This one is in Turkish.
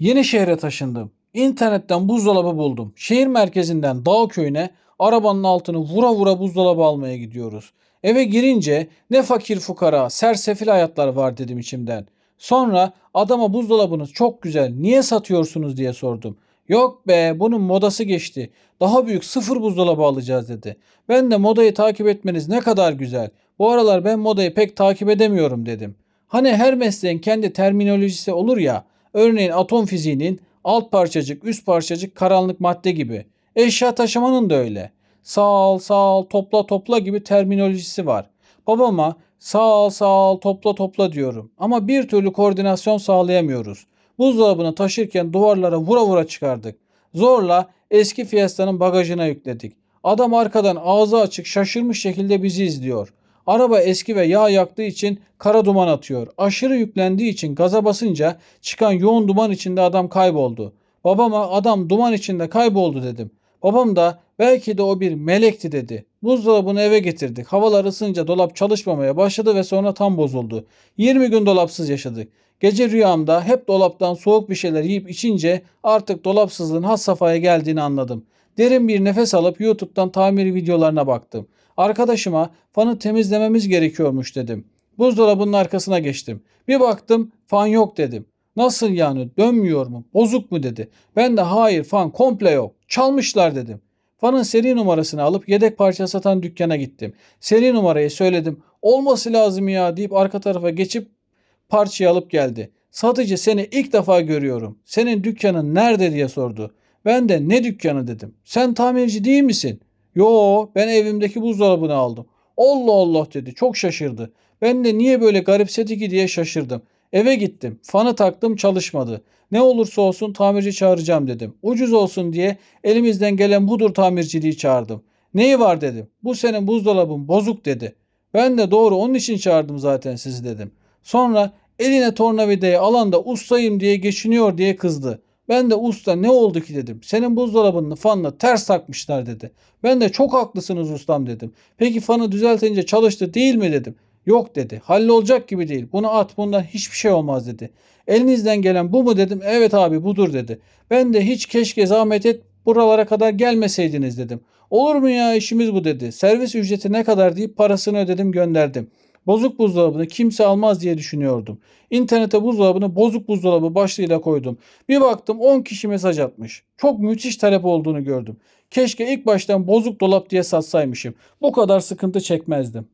Yeni şehre taşındım. İnternetten buzdolabı buldum. Şehir merkezinden dağ köyüne arabanın altını vura vura buzdolabı almaya gidiyoruz. Eve girince ne fakir fukara, sersefil hayatlar var dedim içimden. Sonra adama buzdolabınız çok güzel, niye satıyorsunuz diye sordum. Yok be bunun modası geçti. Daha büyük sıfır buzdolabı alacağız dedi. Ben de modayı takip etmeniz ne kadar güzel. Bu aralar ben modayı pek takip edemiyorum dedim. Hani her mesleğin kendi terminolojisi olur ya. Örneğin atom fiziğinin alt parçacık, üst parçacık karanlık madde gibi. Eşya taşımanın da öyle. Sağ al, sağ al, topla topla gibi terminolojisi var. Babama sağ al, sağ al, topla topla diyorum. Ama bir türlü koordinasyon sağlayamıyoruz. Buzdolabını taşırken duvarlara vura vura çıkardık. Zorla eski Fiesta'nın bagajına yükledik. Adam arkadan ağzı açık şaşırmış şekilde bizi izliyor. Araba eski ve yağ yaktığı için kara duman atıyor. Aşırı yüklendiği için gaza basınca çıkan yoğun duman içinde adam kayboldu. Babama adam duman içinde kayboldu dedim. Babam da belki de o bir melekti dedi. Buzdolabını eve getirdik. Havalar ısınca dolap çalışmamaya başladı ve sonra tam bozuldu. 20 gün dolapsız yaşadık. Gece rüyamda hep dolaptan soğuk bir şeyler yiyip içince artık dolapsızlığın has safhaya geldiğini anladım. Derin bir nefes alıp YouTube'dan tamir videolarına baktım. Arkadaşıma fanı temizlememiz gerekiyormuş dedim. Buzdolabının arkasına geçtim. Bir baktım fan yok dedim. Nasıl yani dönmüyor mu bozuk mu dedi. Ben de hayır fan komple yok çalmışlar dedim. Fanın seri numarasını alıp yedek parça satan dükkana gittim. Seri numarayı söyledim. Olması lazım ya deyip arka tarafa geçip parçayı alıp geldi. Satıcı seni ilk defa görüyorum. Senin dükkanın nerede diye sordu. Ben de ne dükkanı dedim. Sen tamirci değil misin? Yo ben evimdeki buzdolabını aldım. Allah Allah dedi çok şaşırdı. Ben de niye böyle garipsedi ki diye şaşırdım. Eve gittim. Fanı taktım çalışmadı. Ne olursa olsun tamirci çağıracağım dedim. Ucuz olsun diye elimizden gelen budur tamirciliği çağırdım. Neyi var dedim. Bu senin buzdolabın bozuk dedi. Ben de doğru onun için çağırdım zaten sizi dedim. Sonra eline tornavidayı alan da ustayım diye geçiniyor diye kızdı. Ben de usta ne oldu ki dedim. Senin buzdolabının fanını ters takmışlar dedi. Ben de çok haklısınız ustam dedim. Peki fanı düzeltince çalıştı değil mi dedim. Yok dedi. Hallolacak gibi değil. Bunu at bundan hiçbir şey olmaz dedi. Elinizden gelen bu mu dedim. Evet abi budur dedi. Ben de hiç keşke zahmet et buralara kadar gelmeseydiniz dedim. Olur mu ya işimiz bu dedi. Servis ücreti ne kadar deyip parasını ödedim gönderdim. Bozuk buzdolabını kimse almaz diye düşünüyordum. İnternete buzdolabını bozuk buzdolabı başlığıyla koydum. Bir baktım 10 kişi mesaj atmış. Çok müthiş talep olduğunu gördüm. Keşke ilk baştan bozuk dolap diye satsaymışım. Bu kadar sıkıntı çekmezdim.